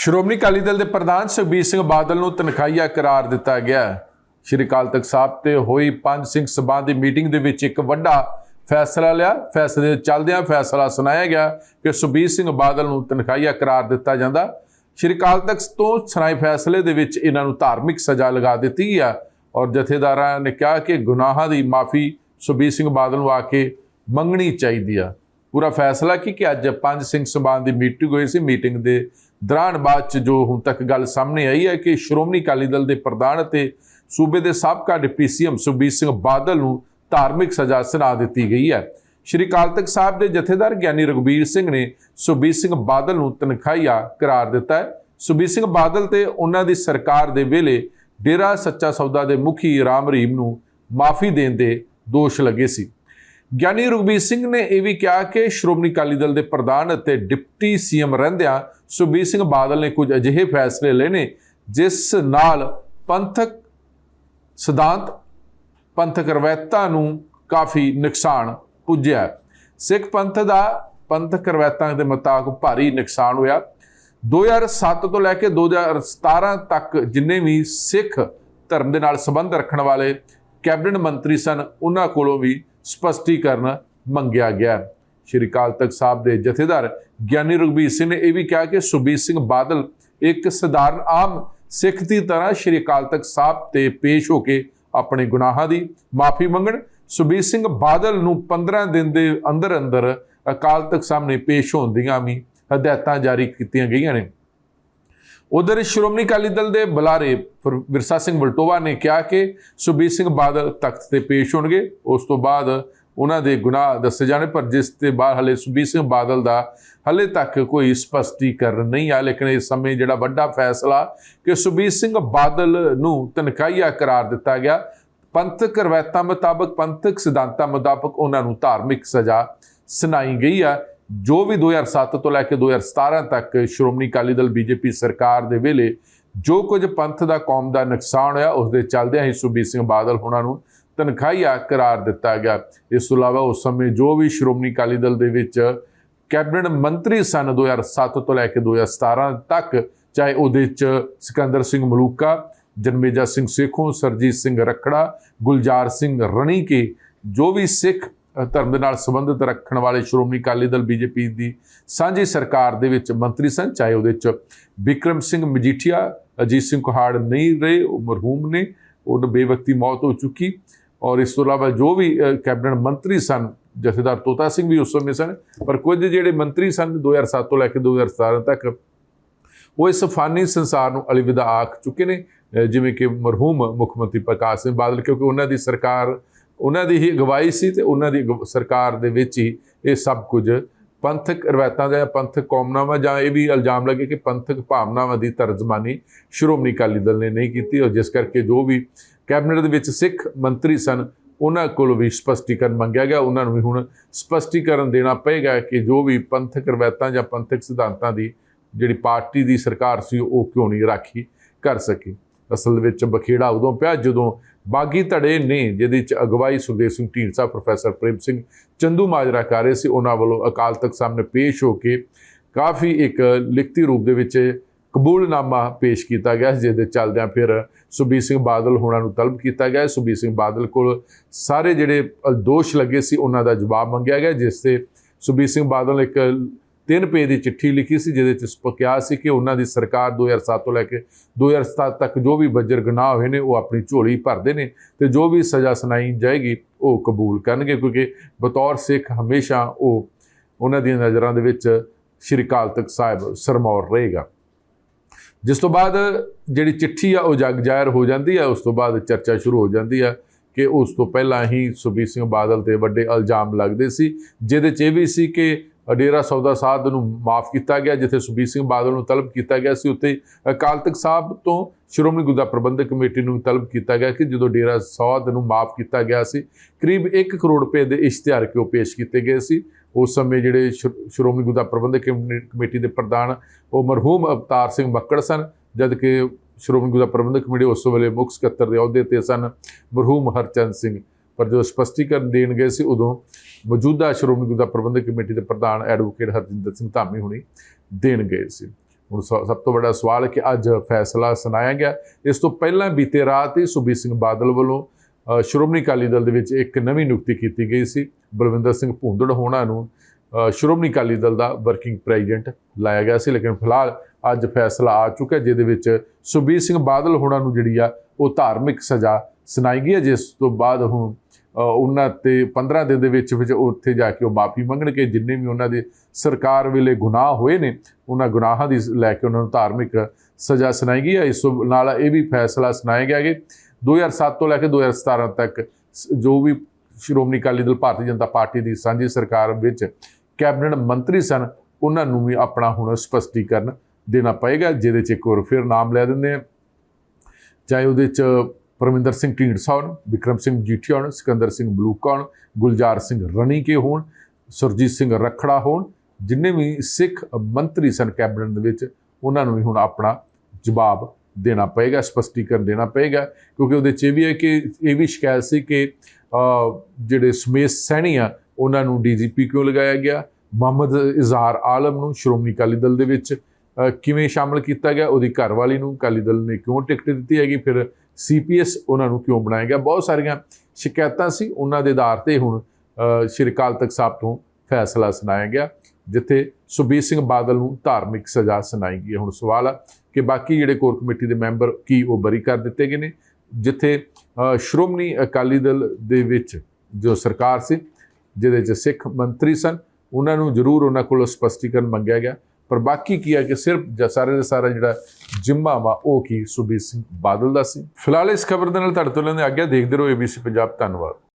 ਸ਼੍ਰੋਮਣੀ ਅਕਾਲੀ ਦਲ ਦੇ ਪ੍ਰਧਾਨ ਸੁਖਬੀਰ ਸਿੰਘ ਬਾਦਲ ਨੂੰ ਤਨਖਾਹੀਆ ਕਰਾਰ ਦਿੱਤਾ ਗਿਆ ਸ਼੍ਰੀ ਅਕਾਲ ਤਖਤ ਸਾਹਿਬ ਤੇ ਹੋਈ ਪੰਜ ਸਿੰਘ ਸਭਾ ਦੀ ਮੀਟਿੰਗ ਦੇ ਵਿੱਚ ਇੱਕ ਵੱਡਾ ਫੈਸਲਾ ਲਿਆ। ਫੈਸਲੇ ਦੇ ਚੱਲਦਿਆਂ ਫੈਸਲਾ ਸੁਣਾਇਆ ਗਿਆ ਕਿ ਸੁਖਬੀਰ ਸਿੰਘ ਬਾਦਲ ਨੂੰ ਤਨਖਾਹੀਆ ਕਰਾਰ ਦਿੱਤਾ ਜਾਂਦਾ। ਸ਼੍ਰੀ ਅਕਾਲ ਤਖਤ ਤੋਂ ਸੁਣਾਏ ਫੈਸਲੇ ਦੇ ਵਿੱਚ ਇਹਨਾਂ ਨੂੰ ਧਾਰਮਿਕ ਸਜ਼ਾ ਲਗਾ ਦਿੱਤੀ ਗਈ ਆ ਔਰ ਜਥੇਦਾਰਾਂ ਨੇ ਕਿਹਾ ਕਿ ਗੁਨਾਹਾਂ ਦੀ ਮਾਫੀ ਸੁਖਬੀਰ ਸਿੰਘ ਬਾਦਲ ਨੂੰ ਆ ਕੇ ਮੰਗਣੀ ਚਾਹੀਦੀ ਆ। ਪੂਰਾ ਫੈਸਲਾ ਕੀ ਕਿ ਅੱਜ ਪੰਜ ਸਿੰਘ ਸਭਾ ਦੀ ਮੀਟਿੰਗ ਹੋਈ ਸੀ। ਮੀਟਿੰਗ ਦੇ ਦੌਰਾਨ ਬਾਅਦ ਚ ਜੋ ਹੁਣ ਤੱਕ ਗੱਲ ਸਾਹਮਣੇ ਆਈ ਹੈ ਕਿ ਸ਼੍ਰੋਮਣੀ ਅਕਾਲੀ ਦਲ ਦੇ ਪ੍ਰਧਾਨ ਅਤੇ ਸੂਬੇ ਦੇ ਸਾਬਕਾ ਡਿਪਟੀ ਸੀਐਮ ਸੁਖਬੀਰ ਸਿੰਘ ਬਾਦਲ ਨੂੰ ਧਾਰਮਿਕ ਸਜ਼ਾ ਸੁਣਾ ਦਿੱਤੀ ਗਈ ਹੈ। ਸ਼੍ਰੀ ਅਕਾਲ ਤਖਤ ਸਾਹਿਬ ਦੇ ਜਥੇਦਾਰ ਗਿਆਨੀ ਰਘਬੀਰ ਸਿੰਘ ਨੇ ਸੁਖਬੀਰ ਸਿੰਘ ਬਾਦਲ ਨੂੰ ਤਨਖਾਹੀਆ ਕਰਾਰ ਦਿੱਤਾ ਹੈ। ਸੁਖਬੀਰ ਸਿੰਘ ਬਾਦਲ ਤੇ ਉਹਨਾਂ ਦੀ ਸਰਕਾਰ ਦੇ ਵੇਲੇ ਡੇਰਾ ਸੱਚਾ ਸੌਦਾ ਦੇ ਮੁਖੀ ਰਾਮ ਰਹੀਮ ਨੂੰ ਮਾਫੀ ਦੇਣ ਦੇ ਦੋਸ਼ ਲੱਗੇ ਸੀ। ਗਿਆਨੀ ਰਘਬੀਰ ਸਿੰਘ ਨੇ ਇਹ ਵੀ ਕਿਹਾ ਕਿ ਸ਼੍ਰੋਮਣੀ ਅਕਾਲੀ ਦਲ ਦੇ ਪ੍ਰਧਾਨ ਅਤੇ ਡਿਪਟੀ ਸੀਐਮ ਰਹਿੰਦਿਆਂ ਸੁਖਬੀਰ ਸਿੰਘ ਬਾਦਲ ਨੇ ਕੁਝ ਅਜਿਹੇ ਫੈਸਲੇ ਲਏ ਨੇ, ਜਿਸ ਨਾਲ ਪੰਥਕ ਸਿਧਾਂਤ, ਪੰਥਕ ਰਵਾਇਤਾਂ ਨੂੰ ਕਾਫੀ ਨੁਕਸਾਨ ਪੁੱਜਿਆ। ਸਿੱਖ ਪੰਥ ਦਾ ਪੰਥਕ ਰਵਾਇਤਾਂ ਦੇ ਮੁਤਾਬਕ ਭਾਰੀ ਨੁਕਸਾਨ ਹੋਇਆ। 2007 ਤੋਂ ਲੈ ਕੇ 2017 ਤੱਕ ਜਿੰਨੇ ਵੀ ਸਿੱਖ ਧਰਮ ਦੇ ਨਾਲ ਸੰਬੰਧ ਰੱਖਣ ਵਾਲੇ ਕੈਬਨਿਟ ਮੰਤਰੀ ਸਨ, ਉਹਨਾਂ ਕੋਲੋਂ ਵੀ ਸਪਸ਼ਟੀਕਰਨ ਮੰਗਿਆ ਗਿਆ। ਸ਼੍ਰੀ ਅਕਾਲ ਤਖਤ ਸਾਹਿਬ ਦੇ ਜਥੇਦਾਰ ਗਿਆਨੀ ਰਘਬੀਰ ਸਿੰਘ ਨੇ ਇਹ ਵੀ ਕਿਹਾ ਕਿ ਸੁਖਬੀਰ ਸਿੰਘ ਬਾਦਲ ਇੱਕ ਸਧਾਰਨ ਆਮ ਸਿੱਖ ਦੀ ਤਰ੍ਹਾਂ ਸ਼੍ਰੀ ਅਕਾਲ ਤਖਤ ਸਾਹਿਬ ਤੇ ਪੇਸ਼ ਹੋ ਕੇ ਆਪਣੇ ਗੁਨਾਹਾਂ ਦੀ ਮਾਫੀ ਮੰਗਣ ਸੁਖਬੀਰ ਸਿੰਘ ਬਾਦਲ ਨੂੰ 15 ਦਿਨ ਦੇ ਅੰਦਰ ਅੰਦਰ ਅਕਾਲ ਤਖਤ ਸਾਹਿਬ ਨੇ ਪੇਸ਼ ਹੋਣ ਦੀਆਂ ਵੀ ਹਦਾਇਤਾਂ ਜਾਰੀ ਕੀਤੀਆਂ ਗਈਆਂ ਨੇ। ਉਧਰ ਸ਼੍ਰੋਮਣੀ ਅਕਾਲੀ ਦਲ ਦੇ ਬੁਲਾਰੇ ਫਿਰ ਵਿਰਸਾ ਸਿੰਘ ਬਲਟੋਵਾ ਨੇ ਕਿਹਾ ਕਿ ਸੁਖਬੀਰ ਸਿੰਘ ਬਾਦਲ ਤਖਤ ਤੇ ਪੇਸ਼ ਹੋਣਗੇ। ਉਸ ਤੋਂ ਬਾਅਦ ਉਹਨਾਂ ਦੇ ਗੁਨਾਹ ਦੱਸੇ ਜਾਣੇ, ਪਰ ਜਿਸ ਤੇ ਬਾਅਦ ਹਲੇ ਸੁਖਬੀਰ ਸਿੰਘ ਬਾਦਲ ਦਾ ਹਲੇ ਤੱਕ ਕੋਈ ਸਪਸ਼ਟੀਕਰਨ ਨਹੀਂ ਆ ਲੇਕਿਨ ਇਸ ਸਮੇਂ ਜਿਹੜਾ ਵੱਡਾ ਫੈਸਲਾ ਕਿ ਸੁਖਬੀਰ ਸਿੰਘ ਬਾਦਲ ਨੂੰ ਤਨਖਾਹੀਆ ਕਰਾਰ ਦਿੱਤਾ ਗਿਆ, ਪੰਥਕ ਰਵਾਇਤਾਂ ਮੁਤਾਬਕ, ਪੰਥਕ ਸਿਧਾਂਤਾਂ ਮੁਤਾਬਕ ਉਹਨਾਂ ਨੂੰ ਧਾਰਮਿਕ ਸਜ਼ਾ ਸੁਣਾਈ ਗਈ ਆ। ਜੋ ਵੀ 2007 ਤੋਂ ਲੈ ਕੇ 2017 ਤੱਕ ਸ਼੍ਰੋਮਣੀ ਅਕਾਲੀ ਦਲ ਬੀਜੇਪੀ ਸਰਕਾਰ ਦੇ ਵੇਲੇ ਜੋ ਕੁਝ ਪੰਥ ਦਾ ਕੌਮ ਦਾ ਨੁਕਸਾਨ ਹੋਇਆ, ਉਸ ਦੇ ਚੱਲਦਿਆਂ ਹੀ ਸੁਖਬੀਰ ਸਿੰਘ ਬਾਦਲ ਹੋਣਾ ਨੂੰ ਤਨਖਾਹੀਆ ਕਰਾਰ ਦਿੱਤਾ ਗਿਆ। ਇਸ ਤੋਂ ਇਲਾਵਾ ਉਸ ਸਮੇਂ ਜੋ ਵੀ ਸ਼੍ਰੋਮਣੀ ਅਕਾਲੀ ਦਲ ਦੇ ਵਿੱਚ ਕੈਬਨਿਟ ਮੰਤਰੀ ਸਨ 2007 ਤੋਂ ਲੈ ਕੇ 2017 ਤੱਕ, ਚਾਹੇ ਉਹਦੇ ਚ ਸਿਕੰਦਰ ਸਿੰਘ ਮਲੂਕਾ, ਜਨਮੇਜਾ ਸਿੰਘ ਸੇਖੋਂ, ਸਰਜੀਤ ਸਿੰਘ ਰਖੜਾ, ਗੁਲਜ਼ਾਰ ਸਿੰਘ ਰਣੀ ਕੇ ਜੋ ਵੀ ਸਿੱਖ ਧਰਮ ਦੇ ਨਾਲ ਸੰਬੰਧਿਤ ਰੱਖਣ ਵਾਲੇ ਸ਼੍ਰੋਮਣੀ ਅਕਾਲੀ ਦਲ ਬੀਜੇਪੀ ਦੀ ਸਾਂਝੀ ਸਰਕਾਰ ਦੇ ਵਿੱਚ ਮੰਤਰੀ ਸਨ, ਚਾਹੇ ਉਹਦੇ ਚ ਵਿਕਰਮ ਸਿੰਘ ਮਜੀਠੀਆ, ਅਜੀਤ ਸਿੰਘ ਕੁਹਾੜ ਨਹੀਂ ਰਹੇ, ਉਹ ਮਰਹੂਮ ਨੇ ਉਹਨਾਂ ਬੇਵਕਤੀ ਮੌਤ ਹੋ ਚੁੱਕੀ। ਔਰ ਇਸ ਤੋਂ ਇਲਾਵਾ ਜੋ ਵੀ ਕੈਬਨਿਟ ਮੰਤਰੀ ਸਨ, ਜਥੇਦਾਰ ਤੋਤਾ ਸਿੰਘ ਵੀ ਉਸ ਸਮੇਂ ਸਨ, ਪਰ ਕੁਝ ਜਿਹੜੇ ਮੰਤਰੀ ਸਨ 2007 ਤੋਂ ਲੈ ਕੇ 2017 ਤੱਕ, ਉਹ ਇਸ ਫਾਨੀ ਸੰਸਾਰ ਨੂੰ ਅਲਵਿਦਾ ਆਖ ਚੁੱਕੇ ਨੇ ਜਿਵੇਂ ਕਿ ਮਰਹੂਮ ਮੁੱਖ ਮੰਤਰੀ ਪ੍ਰਕਾਸ਼ ਸਿੰਘ ਬਾਦਲ, ਕਿਉਂਕਿ ਉਹਨਾਂ ਦੀ ਸਰਕਾਰ ਉਹਨਾਂ ਦੀ ਹੀ ਅਗਵਾਈ ਸੀ ਤੇ ਉਹਨਾਂ ਦੀ ਅਗਵ- ਸਰਕਾਰ ਦੇ ਵਿੱਚ ਹੀ ਇਹ ਸਭ ਕੁਝ ਪੰਥਕ ਰਵਾਇਤਾਂ ਦਾ ਜਾਂ ਪੰਥਕ ਕੌਮਨਾਵਾਂ ਜਾਂ ਇਹ ਵੀ ਇਲਜ਼ਾਮ ਲੱਗੇ ਕਿ ਪੰਥਕ ਭਾਵਨਾਵਾਂ ਦੀ ਤਰਜਮਾਨੀ ਸ਼੍ਰੋਮਣੀ ਅਕਾਲੀ ਦਲ ਨੇ ਨਹੀਂ ਕੀਤੀ ਔਰ ਜਿਸ ਕਰਕੇ ਜੋ ਵੀ ਕੈਬਨਿਟ ਦੇ ਵਿੱਚ ਸਿੱਖ ਮੰਤਰੀ ਸਨ, ਉਹਨਾਂ ਕੋਲੋਂ ਵੀ ਸਪਸ਼ਟੀਕਰਨ ਮੰਗਿਆ ਗਿਆ। ਉਹਨਾਂ ਨੂੰ ਵੀ ਹੁਣ ਸਪਸ਼ਟੀਕਰਨ ਦੇਣਾ ਪਏਗਾ ਕਿ ਜੋ ਵੀ ਪੰਥਕ ਰਵਾਇਤਾਂ ਜਾਂ ਪੰਥਕ ਸਿਧਾਂਤਾਂ ਦੀ ਜਿਹੜੀ ਪਾਰਟੀ ਦੀ ਸਰਕਾਰ ਸੀ, ਉਹ ਕਿਉਂ ਨਹੀਂ ਰਾਖੀ ਕਰ ਸਕੀ। ਅਸਲ ਵਿੱਚ ਬਖੇੜਾ ਉਦੋਂ ਪਿਆ ਜਦੋਂ ਬਾਗੀ ਧੜੇ ਨੇ ਜਿਹਦੇ ਚ ਅਗਵਾਈ ਸੁਖਦੇਵ ਸਿੰਘ ਢੀਂਡਸਾ ਪ੍ਰੋਫੈਸਰ ਪ੍ਰੇਮ ਸਿੰਘ ਚੰਦੂ ਮਾਜਰਾ ਕਰ ਰਹੇ ਸੀ। ਉਹਨਾਂ ਵੱਲੋਂ ਅਕਾਲ ਤਖਤ ਸਾਹਮਣੇ ਪੇਸ਼ ਹੋ ਕੇ ਕਾਫੀ ਇੱਕ ਲਿਖਤੀ ਰੂਪ ਦੇ ਵਿੱਚ ਕਬੂਲਨਾਮਾ ਪੇਸ਼ ਕੀਤਾ ਗਿਆ ਸੀ, ਜਿਹਦੇ ਚੱਲਦਿਆਂ ਫਿਰ ਸੁਖਬੀਰ ਸਿੰਘ ਬਾਦਲ ਹੋਣਾ ਨੂੰ ਤਲਬ ਕੀਤਾ ਗਿਆ। ਸੁਖਬੀਰ ਸਿੰਘ ਬਾਦਲ ਕੋਲ ਸਾਰੇ ਜਿਹੜੇ ਦੋਸ਼ ਲੱਗੇ ਸੀ ਉਹਨਾਂ ਦਾ ਜਵਾਬ ਮੰਗਿਆ ਗਿਆ ਜਿਸ ਤੇ ਸੁਖਬੀਰ ਸਿੰਘ ਬਾਦਲ ਇੱਕ ਤਿੰਨ ਪੇਜ ਦੀ ਚਿੱਠੀ ਲਿਖੀ ਸੀ, ਜਿਹਦੇ ਚ ਸਪ- ਕਿਹਾ ਸੀ ਕਿ ਉਹਨਾਂ ਦੀ ਸਰਕਾਰ 2007 ਤੋਂ ਲੈ ਕੇ 2007 ਤੱਕ ਜੋ ਵੀ ਬੱਜਰ ਗੁਨਾਹ ਹੋਏ ਨੇ, ਉਹ ਆਪਣੀ ਝੋਲੀ ਭਰਦੇ ਨੇ ਤੇ ਜੋ ਵੀ ਸਜ਼ਾ ਸੁਣਾਈ ਜਾਏਗੀ, ਉਹ ਕਬੂਲ ਕਰਨਗੇ, ਕਿਉਂਕਿ ਬਤੌਰ ਸਿੱਖ ਹਮੇਸ਼ਾ ਉਹ ਉਹਨਾਂ ਦੀਆਂ ਨਜ਼ਰਾਂ ਦੇ ਵਿੱਚ ਸ਼੍ਰੀ ਅਕਾਲ ਤਖਤ ਸਾਹਿਬ ਸਰਮੌਰ ਰਹੇਗਾ। ਜਿਸ ਤੋਂ ਬਾਅਦ ਜਿਹੜੀ ਚਿੱਠੀ ਆ, ਉਹ ਜਗ ਜ਼ਾਹਿਰ ਹੋ ਜਾਂਦੀ ਹੈ ਉਸ ਤੋਂ ਬਾਅਦ ਚਰਚਾ ਸ਼ੁਰੂ ਹੋ ਜਾਂਦੀ ਆ ਕਿ ਉਸ ਤੋਂ ਪਹਿਲਾਂ ਹੀ ਸੁਖਬੀਰ ਸਿੰਘ ਬਾਦਲ ਤੇ ਵੱਡੇ ਇਲਜ਼ਾਮ ਲੱਗਦੇ ਸੀ, ਜਿਹਦੇ 'ਚ ਇਹ ਵੀ ਸੀ ਕਿ ਡੇਰਾ ਸੌਦਾ ਸਾਧ ਨੂੰ ਮਾਫ ਕੀਤਾ ਗਿਆ, ਜਿੱਥੇ ਸੁਖਬੀਰ ਸਿੰਘ ਬਾਦਲ ਨੂੰ ਤਲਬ ਕੀਤਾ ਗਿਆ ਸੀ, ਉੱਥੇ ਅਕਾਲ ਤਖਤ ਸਾਹਿਬ ਤੋਂ ਸ਼੍ਰੋਮਣੀ ਗੁਰਦੁਆਰਾ ਪ੍ਰਬੰਧਕ ਕਮੇਟੀ ਨੂੰ ਤਲਬ ਕੀਤਾ ਗਿਆ ਕਿ ਜਦੋਂ ਡੇਰਾ ਸੌਦ ਨੂੰ ਮਾਫ ਕੀਤਾ ਗਿਆ ਸੀ, ਕਰੀਬ 1 ਕਰੋੜ ਰੁਪਏ ਦੇ ਇਸ਼ਤਿਹਾਰ ਕਿਉਂ ਪੇਸ਼ ਕੀਤੇ ਗਏ ਸੀ, ਉਸ ਸਮੇਂ ਜਿਹੜੇ ਸ਼੍ਰੋ- ਸ਼੍ਰੋਮਣੀ ਗੁਰਦੁਆਰਾ ਪ੍ਰਬੰਧਕ ਕਮੇ- ਕਮੇਟੀ ਦੇ ਪ੍ਰਧਾਨ, ਉਹ ਮਰਹੂਮ ਅਵਤਾਰ ਸਿੰਘ ਮੱਕੜ ਸਨ ਜਦ ਕਿ ਸ਼੍ਰੋਮਣੀ ਗੁਰਦੁਆਰਾ ਪ੍ਰਬੰਧਕ ਕਮੇਟੀ ਉਸ ਵੇਲੇ ਮੁੱਖ ਸਕੱਤਰ ਦੇ ਅਹੁਦੇ ਤੇ ਸਨ, ਮਰਹੂਮ ਹਰਚੰਦ ਸਿੰਘ। ਪਰ ਜਦੋਂ ਸਪਸ਼ਟੀਕਰਨ ਦੇਣ ਗਏ ਸੀ ਉਦੋਂ ਮੌਜੂਦਾ ਸ਼੍ਰੋਮਣੀ ਗੁਰਦੁਆਰਾ ਪ੍ਰਬੰਧਕ ਕਮੇਟੀ ਦੇ ਪ੍ਰਧਾਨ ਐਡਵੋਕੇਟ ਹਰਜਿੰਦਰ ਸਿੰਘ ਧਾਮੀ ਹੁਣੀ ਦੇਣ ਗਏ ਸੀ। ਹੁਣ ਸ- ਸਭ ਤੋਂ ਵੱਡਾ ਸਵਾਲ ਹੈ ਕਿ ਅੱਜ ਫੈਸਲਾ ਸੁਣਾਇਆ ਗਿਆ। ਇਸ ਤੋਂ ਪਹਿਲਾਂ ਬੀਤੇ ਰਾਤ ਹੀ ਸੁਖਬੀਰ ਸਿੰਘ ਬਾਦਲ ਵੱਲੋਂ ਸ਼੍ਰੋਮਣੀ ਅਕਾਲੀ ਦਲ ਦੇ ਵਿੱਚ ਇੱਕ ਨਵੀਂ ਨਿਯੁਕਤੀ ਕੀਤੀ ਗਈ ਸੀ। ਬਲਵਿੰਦਰ ਸਿੰਘ ਭੂੰਦੜ ਹੋਣਾ ਨੂੰ ਸ਼੍ਰੋਮਣੀ ਅਕਾਲੀ ਦਲ ਦਾ ਵਰਕਿੰਗ ਪ੍ਰੈਜ਼ੀਡੈਂਟ ਲਾਇਆ ਗਿਆ ਸੀ। ਲੇਕਿਨ ਫਿਲਹਾਲ ਅੱਜ ਫੈਸਲਾ ਆ ਚੁੱਕਾ ਜਿਹਦੇ ਵਿੱਚ ਸੁਖਬੀਰ ਸਿੰਘ ਬਾਦਲ ਹੋਣਾ ਨੂੰ ਜਿਹੜੀ ਆ ਉਹ ਧਾਰਮਿਕ ਸਜ਼ਾ ਸੁਣਾਈ ਗਈ ਹੈ, ਜਿਸ ਤੋਂ ਬਾਅਦ ਹੁਣ ਉਹਨਾਂ ਤੇ 15 ਦਿਨ ਦੇ ਵਿੱਚ ਵਿੱਚ ਉੱਥੇ ਜਾ ਕੇ ਉਹ ਮਾਫੀ ਮੰਗਣਗੇ। ਜਿੰਨੇ ਵੀ ਉਹਨਾਂ ਦੇ ਸਰਕਾਰ ਵੇਲੇ ਗੁਨਾਹ ਹੋਏ ਨੇ, ਉਹਨਾਂ ਗੁਨਾਹਾਂ ਦੀ ਲੈ ਕੇ ਉਹਨਾਂ ਨੂੰ ਧਾਰਮਿਕ ਸਜ਼ਾ ਸੁਣਾਈ ਗਈ ਹੈ। ਇਸ ਨਾਲ ਇਹ ਵੀ ਫੈਸਲਾ ਸੁਣਾਇਆ ਗਿਆ ਕਿ 2007 ਤੋਂ ਲੈ ਕੇ 2017 ਤੱਕ ਸ- ਜੋ ਵੀ ਸ਼੍ਰੋਮਣੀ ਅਕਾਲੀ ਦਲ, ਭਾਰਤੀ ਜਨਤਾ ਪਾਰਟੀ ਦੀ ਸਾਂਝੀ ਸਰਕਾਰ ਵਿੱਚ ਕੈਬਨਿਟ ਮੰਤਰੀ ਸਨ, ਉਹਨਾਂ ਨੂੰ ਵੀ ਆਪਣਾ ਹੁਣ ਸਪਸ਼ਟੀਕਰਨ ਦੇਣਾ ਪਏਗਾ, ਜਿਹਦੇ 'ਚ ਇੱਕ ਹੋਰ ਫਿਰ ਨਾਮ ਲੈ ਦਿੰਦੇ ਆ। ਚਾਹੇ ਉਹਦੇ 'ਚ ਪਰਮਿੰਦਰ ਸਿੰਘ ਢੀਂਡਸਾ ਹੋਣ, ਵਿਕਰਮ ਸਿੰਘ ਜੀਠੀਆ ਹੋਣ, ਸਿਕੰਦਰ ਸਿੰਘ ਬਲੂਕਾ ਹੋਣ, ਗੁਲਜ਼ਾਰ ਸਿੰਘ ਰਣੀਕੇ ਹੋਣ, ਸੁਰਜੀਤ ਸਿੰਘ ਰਖੜਾ ਹੋਣ, ਜਿੰਨੇ ਵੀ ਸਿੱਖ ਮੰਤਰੀ ਸਨ ਕੈਬਨਿਟ ਦੇ ਵਿੱਚ, ਉਹਨਾਂ ਨੂੰ ਵੀ ਹੁਣ ਆਪਣਾ ਜਵਾਬ ਦੇਣਾ ਪਏਗਾ, ਸਪਸ਼ਟੀਕਰਨ ਦੇਣਾ ਪਏਗਾ, ਕਿਉਂਕਿ ਉਹਦੇ 'ਚ ਇਹ ਵੀ ਹੈ ਕਿ, ਇਹ ਵੀ ਸ਼ਿਕਾਇਤ ਸੀ ਕਿ ਜਿਹੜੇ ਸਮੇਸ਼ ਸੈਣੀ ਆ, ਉਹਨਾਂ ਨੂੰ ਡੀਜੀਪੀ ਕਿਉਂ ਲਗਾਇਆ ਗਿਆ? ਮੁਹੰਮਦ ਇਜ਼ਹਾਰ ਆਲਮ ਨੂੰ ਸ਼੍ਰੋਮਣੀ ਅਕਾਲੀ ਦਲ ਦੇ ਵਿੱਚ ਕਿਵੇਂ ਸ਼ਾਮਲ ਕੀਤਾ ਗਿਆ? ਉਹਦੀ ਘਰਵਾਲੀ ਨੂੰ ਅਕਾਲੀ ਦਲ ਨੇ ਕਿਉਂ ਟਿਕਟ ਦਿੱਤੀ ਹੈਗੀ? ਫਿਰ ਸੀਪੀਐਸ ਉਹਨਾਂ ਨੂੰ ਕਿਉਂ ਬਣਾਇਆ ਗਿਆ? ਬਹੁਤ ਸਾਰੀਆਂ ਸ਼ਿਕਾਇਤਾਂ ਸੀ। ਉਹਨਾਂ ਦੇ ਆਧਾਰ ਤੇ ਹੁਣ ਸ਼੍ਰੀ ਅਕਾਲ ਤਖਤ ਸਾਹਿਬ ਤੋਂ ਫੈਸਲਾ ਸੁਣਾਇਆ ਗਿਆ, ਜਿੱਥੇ ਸੁਖਬੀਰ ਸਿੰਘ ਬਾਦਲ ਨੂੰ ਧਾਰਮਿਕ ਸਜ਼ਾ ਸੁਣਾਈ ਗਈ ਹੈ। ਹੁਣ ਸਵਾਲ ਆ ਕਿ ਬਾਕੀ ਜਿਹੜੇ ਕੋਰ ਕਮੇਟੀ ਦੇ ਮੈਂਬਰ ਕੀ ਉਹ ਬਰੀ ਕਰ ਦਿੱਤੇ ਗਏ ਨੇ? ਜਿੱਥੇ ਸ਼੍ਰੋਮਣੀ ਅਕਾਲੀ ਦਲ ਦੇ ਵਿੱਚ ਜੋ ਸਰਕਾਰ ਸੀ, ਜਿਹਦੇ 'ਚ ਸਿੱਖ ਮੰਤਰੀ ਸਨ, ਉਹਨਾਂ ਨੂੰ ਜ਼ਰੂਰ ਉਹਨਾਂ ਕੋਲੋਂ ਸਪਸ਼ਟੀਕਰਨ ਮੰਗਿਆ ਗਿਆ। ਪਰ ਬਾਕੀ ਕੀ ਹੈ ਕਿ ਸਿਰਫ ਜ- ਸਾਰੇ ਦਾ ਸਾਰਾ ਜਿਹੜਾ ਜਿੰਮਾ ਵਾ, ਉਹ ਕੀ ਸੁਖਬੀਰ ਸਿੰਘ ਬਾਦਲ ਦਾ ਸੀ। ਫਿਲਹਾਲ ਇਸ ਖਬਰ ਦੇ ਨਾਲ ਤੁਹਾਡੇ ਤੋਂ ਲੈਂਦੇ ਆਗਿਆ ਦੇਖਦੇ ਰਹੋ ਏਬੀਸੀ ਪੰਜਾਬ ਧੰਨਵਾਦ।